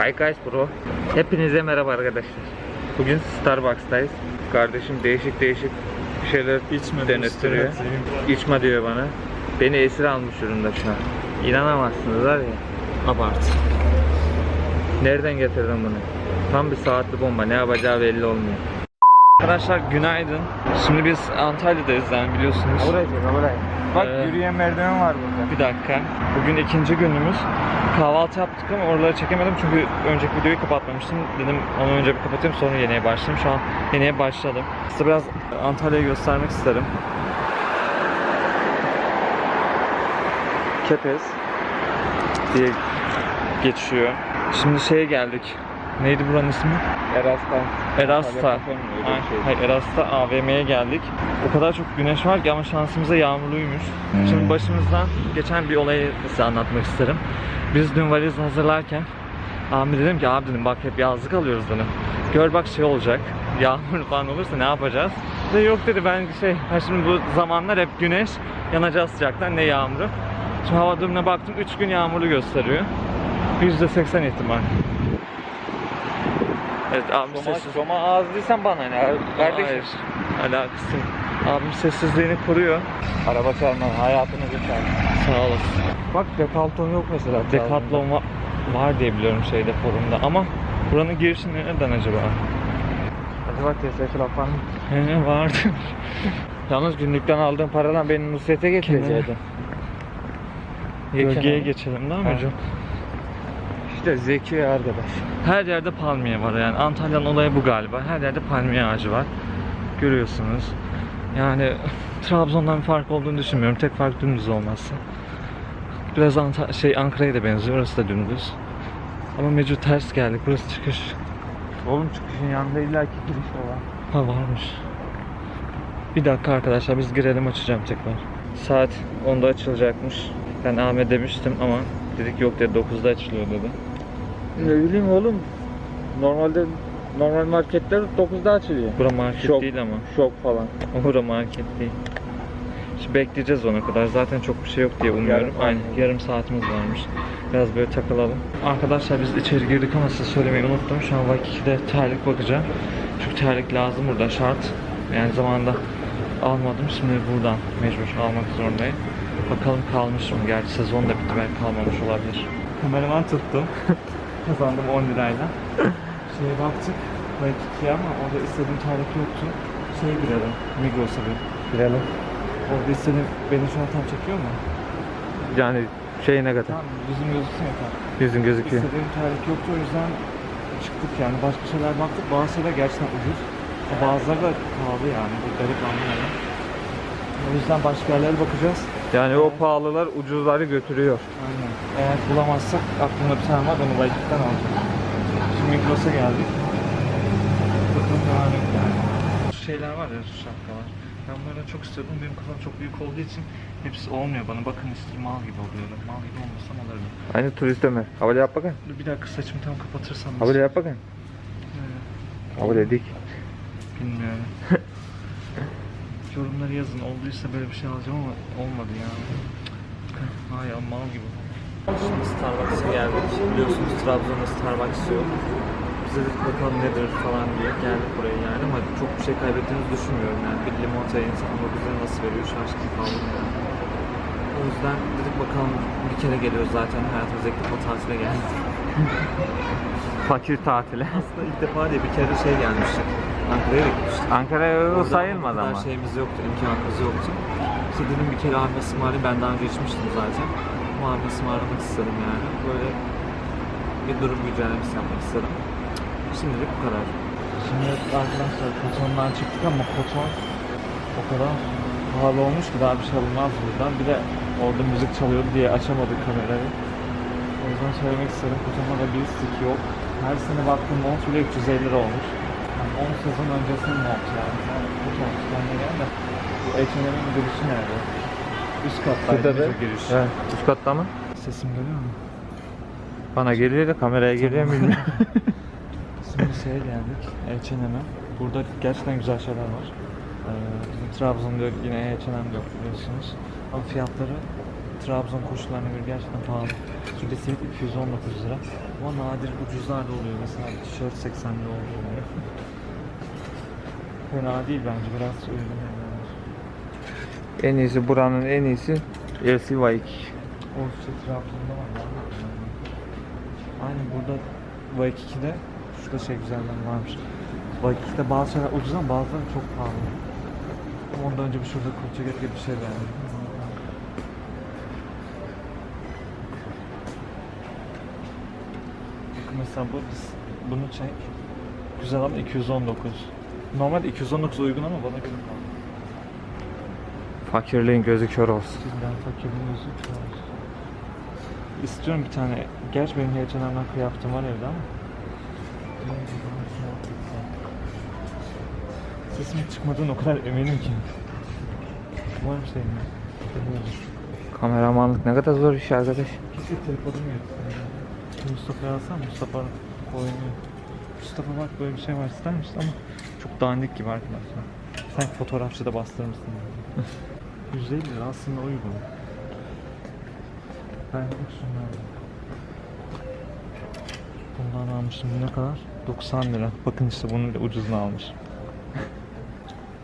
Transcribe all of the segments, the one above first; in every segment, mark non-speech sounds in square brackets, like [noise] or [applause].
Hi guys bro. Hepinize merhaba arkadaşlar. Bugün Starbucks'tayız. Kardeşim değişik değişik şeyler İçme denettiriyor. İçme diyor bana. Beni esir almış durumda şu an. İnanamazsınız var ya. Abart. Nereden getirdin bunu? Tam bir saatli bomba. Ne yapacağı belli olmuyor. Arkadaşlar günaydın. Şimdi biz Antalya'dayız yani biliyorsunuz. Bak Ee, yürüyen merdiven var burada. Bir dakika. Bugün ikinci günümüz. Kahvaltı yaptık ama oraları çekemedim çünkü önceki videoyu kapatmamıştım. Dedim onu önce bir kapatayım sonra yeniye başlayayım. Şu an yeniye başladım. Size biraz Antalya'yı göstermek isterim. Kepez diye geçiyor. Şimdi şeye geldik. Neydi buranın ismi? Erasta. Ay- şey. Hayır Erasta AVM'ye geldik. O kadar çok güneş var ki ama şansımıza yağmurluymuş. Hmm. Şimdi başımızdan geçen bir olayı size anlatmak isterim. Biz dün valiz hazırlarken abi dedim ki abi dedim bak hep yazlık alıyoruz dedim. Gör bak şey olacak. Yağmur falan olursa ne yapacağız? Ve yok dedi ben şey ha şimdi bu zamanlar hep güneş yanacağız sıcaktan ne yağmuru. Şimdi hava durumuna baktım 3 gün yağmurlu gösteriyor. %80 ihtimal. Evet abi Roma, sessiz. Roma ağızlıysan bana ne? Kardeşim. Hayır. Alakası yok. Abim sessizliğini koruyor. Araba çalma hayatını kurtar. Sağ olasın. Bak Decathlon yok mesela. Decathlon va- var diye biliyorum şeyde forumda ama buranın girişi nereden acaba? Acaba TSF var mı? He vardı. [laughs] Yalnız günlükten aldığın paradan beni Nusret'e getirecektin. Gölgeye geçelim değil mi hocam? İşte zeki arkadaş. Her yerde palmiye var yani. Antalya'nın olayı bu galiba. Her yerde palmiye ağacı var. Görüyorsunuz. Yani Trabzon'dan bir fark olduğunu düşünmüyorum. Tek fark dümdüz olması. Biraz Anta- şey Ankara'ya da benziyor. Orası da dümdüz. Ama mecbur ters geldik. Burası çıkış. Oğlum çıkışın yanında illaki giriş var. Ha varmış. Bir dakika arkadaşlar biz girelim açacağım tekrar. Saat 10'da açılacakmış. Ben Ahmet demiştim ama dedik yok dedi 9'da açılıyor dedi. Ne bileyim oğlum. Normalde normal marketler 9'da açılıyor. Bura market Şok. değil ama. Şok falan. [laughs] Bura market değil. Şimdi bekleyeceğiz ona kadar. Zaten çok bir şey yok diye umuyorum. Yarım. Aynen yarım saatimiz varmış. Biraz böyle takılalım. Arkadaşlar biz içeri girdik ama size söylemeyi unuttum. Şu an Waikiki'de terlik bakacağım. Çünkü terlik lazım burada şart. Yani zamanında almadım. Şimdi buradan mecbur almak zorundayım. Bakalım kalmış mı? Gerçi sezon da bitti. Belki kalmamış olabilir. Kameraman tuttum. [laughs] Kazandım 10 lirayla. [laughs] Şeye baktık. Waikiki'ye ama orada istediğim terlik yoktu. Şeye girelim. Migros'a bir. Girelim. Orada istediğim beni şu an tam çekiyor mu? Yani şey ne kadar? Tamam yüzüm gözüksün yeter. Yüzün gözüküyor. İstediğim terlik yoktu o yüzden çıktık yani. Başka şeyler baktık. Bazı şeyler gerçekten ucuz. Bazıları da pahalı yani. Bu garip anlamda. O yüzden başka yerlere bakacağız. Yani o pahalılar ucuzları götürüyor. Aynen. Eğer bulamazsak aklımda bir tane var onu Waikiki'den alacağım. Şimdi Migros'a geldik. Bakalım devam yani. Şu şeyler var ya şu şapkalar. Ben bunlardan çok istiyordum. Benim kafam çok büyük olduğu için hepsi olmuyor bana. Bakın işte mal gibi oluyorum. Mal gibi olmasam alırım. Aynı turist Ömer. Havale yap bakın. Dur Bir dakika saçımı tam kapatırsam. Havale yap bakın. Ee, Havale dik. Bilmiyorum. [laughs] Yorumları yazın. Olduysa böyle bir şey alacağım ama olmadı ya. Ay ya mal gibi. Şimdi Starbucks'a geldik. Biliyorsunuz Trabzon'da Starbucks yok. Biz dedik bakalım nedir falan diye geldik buraya yani ama çok bir şey kaybettiğimizi düşünmüyorum yani. Bir limonatayı insan ama bize nasıl veriyor şaşkın kaldım yani. O yüzden dedik bakalım bir kere geliyoruz zaten hayatımızda ilk defa tatile geldik. [laughs] Fakir tatile. Aslında ilk defa değil bir kere şey gelmiştik. Ankara'ya da gitmiştik. Ankara'ya o Orada kadar ama. şeyimiz yoktu, imkanımız yoktu. İşte dedim bir kere Ahmet ısmarlayayım, ben daha önce içmiştim zaten. Ama Ahmet ısmarlamak istedim yani. Böyle bir durum güncellemesi yapmak istedim. Şimdilik bu kadar. Şimdi arkadaşlar kotondan çıktık ama koton o kadar pahalı olmuş ki daha bir şey alınmaz buradan. Bir de orada müzik çalıyordu diye açamadık kamerayı. O yüzden söylemek istedim. Kotonda da bir stik yok. Her sene baktığım mont bile 350 lira olmuş. Yani 10 sezon öncesinin mont yani. Sen koton kendine gel de bu H&M'in girişi nerede? Üst kattaydı Şurada da. müze giriş. Evet, üst katta mı? Sesim geliyor mu? Bana geliyor da kameraya geliyor mu bilmiyorum. [laughs] [laughs] Şimdi şeye geldik, H&M'e. Burada gerçekten güzel şeyler var. Ee, bizim Trabzon'da yine H&M'de yok biliyorsunuz. Ama fiyatları Trabzon koşullarına göre gerçekten pahalı. Şurada simit 219 lira. Ama nadir ucuzlar da oluyor. Mesela tişört 80 lira oluyor. Fena değil bence biraz yani. En iyisi buranın en iyisi LCY2. O işte Trabzon'da var. Aynen burada Waikki'de şurada şey güzelden varmış. Waikiki'de bazı şeyler ucuz ama bazıları çok pahalı. Ama Ondan önce bir şurada Koçaget gibi bir şey beğendim. Bakın mesela bu bunu çek. Güzel ama 219. Normalde 219 uygun ama bana göre pahalı. Fakirliğin gözü kör olsun. Sizden fakirin yüzü kör. İstiyorum bir tane. Gerçi benim heyecanlarımdan kıyafetim var evde ama. Sesimin çıkmadığına o kadar eminim ki. Umarım şey mi? Kameramanlık ne kadar zor iş arkadaş. Keşke telefonum yok. Mustafa'ya alsam Mustafa oynuyor. Mustafa bak böyle bir şey var ister misin ama çok dandik gibi arkadaşlar. Sen fotoğrafçıda bastırmışsın. 150 [laughs] lira aslında uygun. Ben şunlardan. Bundan almışım ne kadar? 90 lira. Bakın işte bunun ucuzunu almış. [laughs]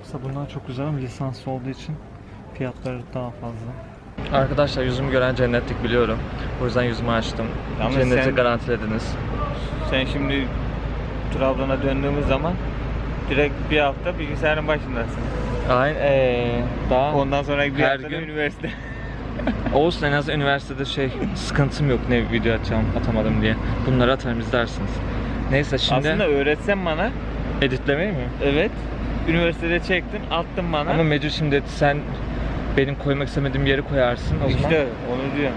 Mesela bunlar çok güzel ama lisanslı olduğu için fiyatları daha fazla. Arkadaşlar yüzümü gören cennetlik biliyorum. O yüzden yüzümü açtım. Ama Cenneti sen- garantilediniz. Sen şimdi Trabzon'a döndüğümüz zaman direkt bir hafta bilgisayarın başındasın. Aynen. Ee, daha Ondan sonraki bir Her hafta gün- üniversite. [laughs] olsun en az üniversitede şey sıkıntım yok ne video atacağım atamadım diye. Bunları atarım izlersiniz. Neyse şimdi Aslında öğretsen bana, editlemeyi mi? evet. Üniversitede çektin, attın bana. Ama Mecid şimdi sen benim koymak istemediğim yeri koyarsın o zaman. işte onu diyorum.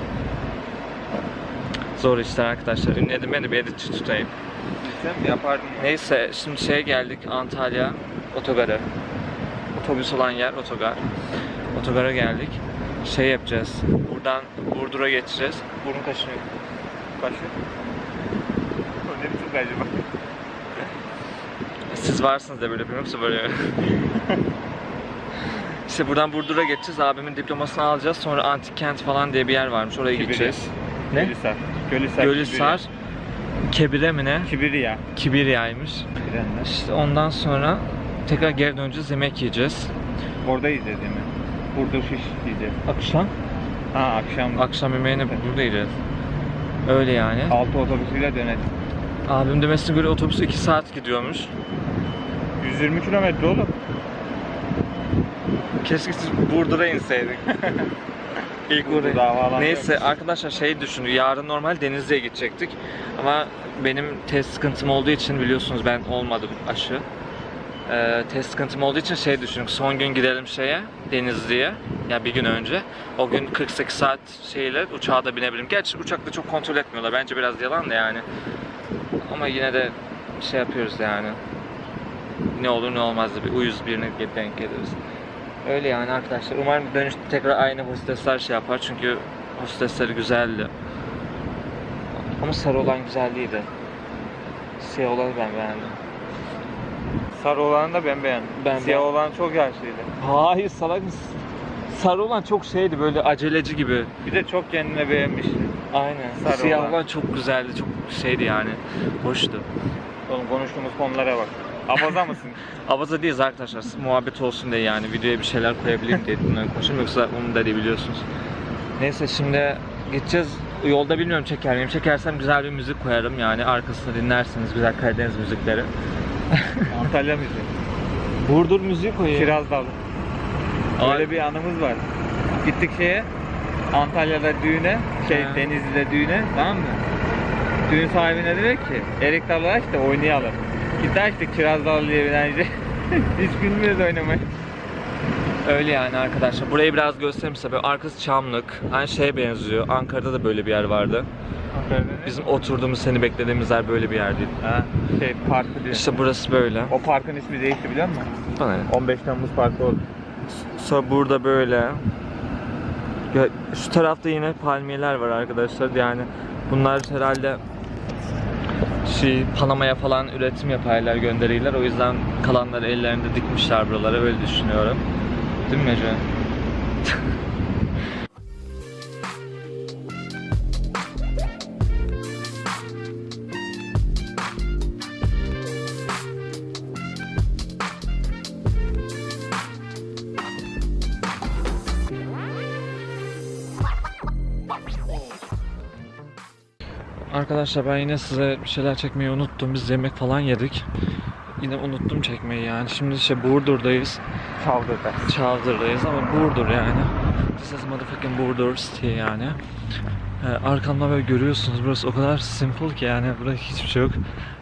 Zor işler arkadaşlar. Ünledim beni bir editçi tutayım. Sen yapardın. Neyse şimdi şeye geldik Antalya otogarı. Otobüs olan yer otogar. Otogara geldik. Şey yapacağız. Buradan Burdur'a geçeceğiz. Burun kaşınıyor. O ne biçim acaba? Siz varsınız da böyle yapıyorum yoksa böyle. [laughs] işte buradan Burdur'a geçeceğiz. Abimin diplomasını alacağız. Sonra Antik Kent falan diye bir yer varmış. Oraya Kibirya. gideceğiz. Ne? Gölhisar. Gölhisar. Gölhisar. Kebire mi ne? Kibirya. Kibirya'ymış. Bilenler. İşte ondan sonra tekrar geri döneceğiz. Yemek yiyeceğiz. Orada yiyeceğiz yemeği. Burada şiş yiyeceğiz. Akşam? Ha akşam Akşam yemeğini burada yiyeceğiz. Öyle yani. altı otobüsüyle döneceğiz. Abim demesine göre otobüs 2 saat gidiyormuş. 120 kilometre oğlum. Keşke siz Burdur'a inseydik. [laughs] İlk daha falan Neyse arkadaşlar şey düşündük. Yarın normal Denizli'ye gidecektik. Ama benim test sıkıntım olduğu için biliyorsunuz ben olmadım aşı. Ee, test sıkıntım olduğu için şey düşündük. Son gün gidelim şeye Denizli'ye. Ya bir gün önce. O gün 48 saat şeyle uçağa da binebilirim. Gerçi uçakta çok kontrol etmiyorlar. Bence biraz yalan da yani. Ama yine de şey yapıyoruz yani. Ne olur ne olmaz da bir uyuz birine denk geliriz. Öyle yani arkadaşlar. Umarım dönüşte tekrar aynı hostesler şey yapar. Çünkü hostesleri güzeldi. Ama sarı olan güzel değildi. Siyah olanı ben beğendim. Sarı olanı da ben beğendim. Ben Siyah de- olan çok yaşlıydı. Hayır salak mısın? Sarı olan çok şeydi böyle aceleci gibi. Bir de çok kendine beğenmiş. Aynen. Sarı Siyah olan. olan çok güzeldi. Çok şeydi yani. Hoştu. Oğlum konuştuğumuz konulara bak. Abaza mısın? Abaza değiliz arkadaşlar. Muhabbet olsun diye yani videoya bir şeyler koyabileyim diye bunları konuşuyorum. Yoksa onu da biliyorsunuz. Neyse şimdi gideceğiz. Yolda bilmiyorum çeker miyim. Çekersem güzel bir müzik koyarım yani. Arkasında dinlersiniz güzel Karadeniz müzikleri. [laughs] Antalya müziği. Burdur müziği koyayım. Kiraz dalı. Ay- Öyle bir anımız var. Gittik şeye Antalya'da düğüne, şey Ha. Denizli'de düğüne tamam mı? Düğün sahibine dedi ki Erik dalı aç da oynayalım. Gitti açtık kiraz dalı diye bir. [laughs] Hiç bilmiyoruz oynamayı. Öyle yani arkadaşlar. Burayı biraz göstereyim size. Böyle arkası Çamlık. Aynı şeye benziyor. Ankara'da da böyle bir yer vardı. Antalya'da Bizim oturduğumuz, seni beklediğimiz yer böyle bir yerdeydi. Ha, şey parkı diyor. İşte burası böyle. O parkın ismi değişti biliyor musun? Bana ne? 15 Temmuz Parkı oldu. Sonra burada böyle. Ya şu tarafta yine palmiyeler var arkadaşlar. Yani bunlar herhalde şey Panama'ya falan üretim yaparlar gönderirler. O yüzden kalanları ellerinde dikmişler buralara öyle düşünüyorum. Değil mi Mece? Arkadaşlar ben yine size bir şeyler çekmeyi unuttum. Biz yemek falan yedik. Yine unuttum çekmeyi yani. Şimdi işte Burdur'dayız. Çaldırdı. Çavdır'dayız ama Burdur yani. This is motherfucking Burdur City yani. Ee, arkamda böyle görüyorsunuz burası o kadar simple ki yani burada hiçbir şey yok.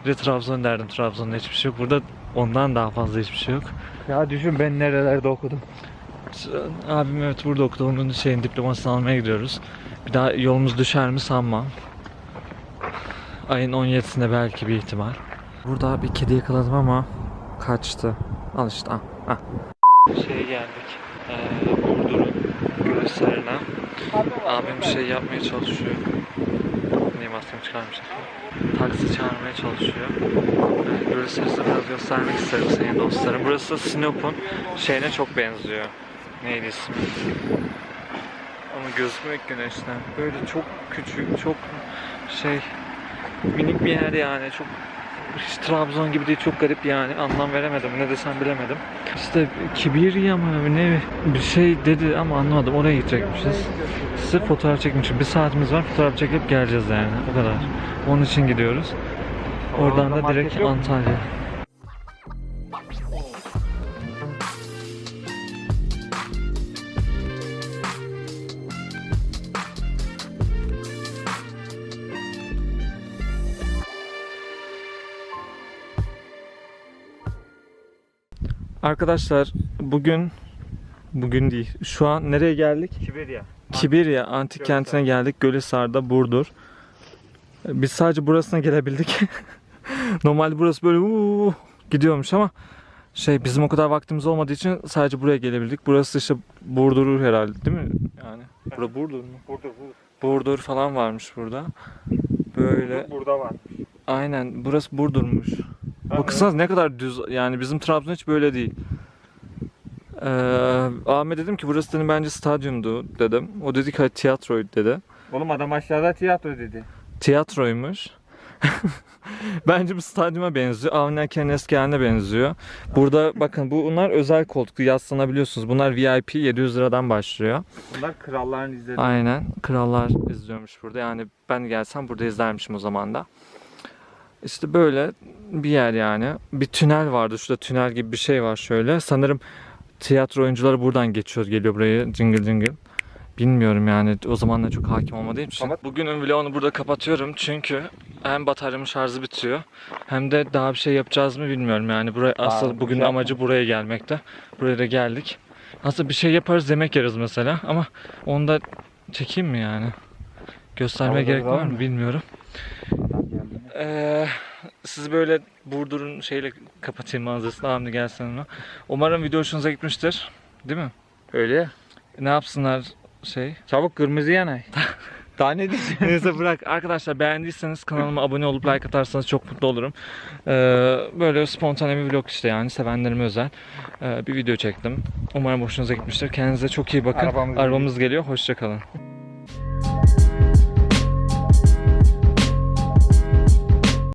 Bir de Trabzon derdim Trabzon'da hiçbir şey yok. Burada ondan daha fazla hiçbir şey yok. Ya düşün ben nerelerde okudum. Abim evet burada okudu. Onun şeyin diplomasını almaya gidiyoruz. Bir daha yolumuz düşer mi sanmam. Ayın 17'sinde belki bir ihtimal. Burada bir kedi yakaladım ama kaçtı. Al işte al. al. Şeye geldik. Ee, Burdur'un göğüslerine. Abim şey yapmaya çalışıyor. Niye maskemi çıkarmışım? Taksi çağırmaya çalışıyor. Ee, Göğüslerinizi biraz göstermek isterim senin dostlarım. Burası Sinop'un şeyine çok benziyor. Neydi ismi? Ama gözükmüyor güneşten. Böyle çok küçük, çok şey minik bir yer yani. Çok hiç Trabzon gibi değil çok garip yani anlam veremedim ne desem bilemedim. İşte Kibirya mı ne bir şey dedi ama anlamadım oraya gidecekmişiz. Sırf fotoğraf çekmişim. Bir saatimiz var fotoğraf çekip geleceğiz yani o kadar. Onun için gidiyoruz. Oradan da direkt? Antalya. Arkadaşlar bugün bugün değil. Şu an nereye geldik? Kibirya. Kibirya antik kentine geldik. Gölhisar'da Burdur. Biz sadece burasına gelebildik. [laughs] Normalde burası böyle uuu gidiyormuş ama şey bizim o kadar vaktimiz olmadığı için sadece buraya gelebildik. Burası işte Burdur'u herhalde değil mi? Yani Bura Burdur mu? Burada bu. Burdur falan varmış burada. Böyle Burada var. aynen burası Burdur'muş. Baksanız ne kadar düz yani bizim Trabzon hiç böyle değil. Ee, Ahmet dedim ki burası dedim bence stadyumdu dedim. O dedi ki "Hayır, tiyatroydu dedi. Oğlum adam aşağıda tiyatro dedi. Tiyatroymuş. [laughs] bence bu stadyuma benziyor. Avni eski haline benziyor. Burada bakın bu bunlar özel koltuklu yaslanabiliyorsunuz. Bunlar VIP 700 liradan başlıyor. Bunlar kralların izlediği. Aynen. Krallar izliyormuş burada. Yani ben gelsem burada izlermişim o zaman da. İşte böyle bir yer yani. Bir tünel vardı. Şurada tünel gibi bir şey var şöyle. Sanırım tiyatro oyuncuları buradan geçiyor, geliyor buraya cıngıl cıngıl. Bilmiyorum yani o zamanlar çok hakim olmadığım için. Ama- Bugünün vlogunu burada kapatıyorum çünkü hem bataryamın şarjı bitiyor hem de daha bir şey yapacağız mı bilmiyorum yani. Buraya asıl bugün amacı buraya gelmekte. Buraya da geldik. Aslında bir şey yaparız yemek yeriz mesela ama onu da çekeyim mi yani? Göstermeye gerek var mı? bilmiyorum. Ee, sizi böyle Burdur'un şeyle kapatayım manzarasını Hamdi gelsin ona. Umarım video hoşunuza gitmiştir. Değil mi? Öyle. Ne yapsınlar şey? Çabuk kırmızı yanay. [laughs] Daha ne diyeceğim? Neyse bırak. Arkadaşlar beğendiyseniz kanalıma abone olup like atarsanız çok mutlu olurum. Ee, böyle spontane bir vlog işte yani sevenlerime özel ee, bir video çektim. Umarım hoşunuza gitmiştir. Kendinize çok iyi bakın. Arabamız Arabamız geliyor. Hoşçakalın.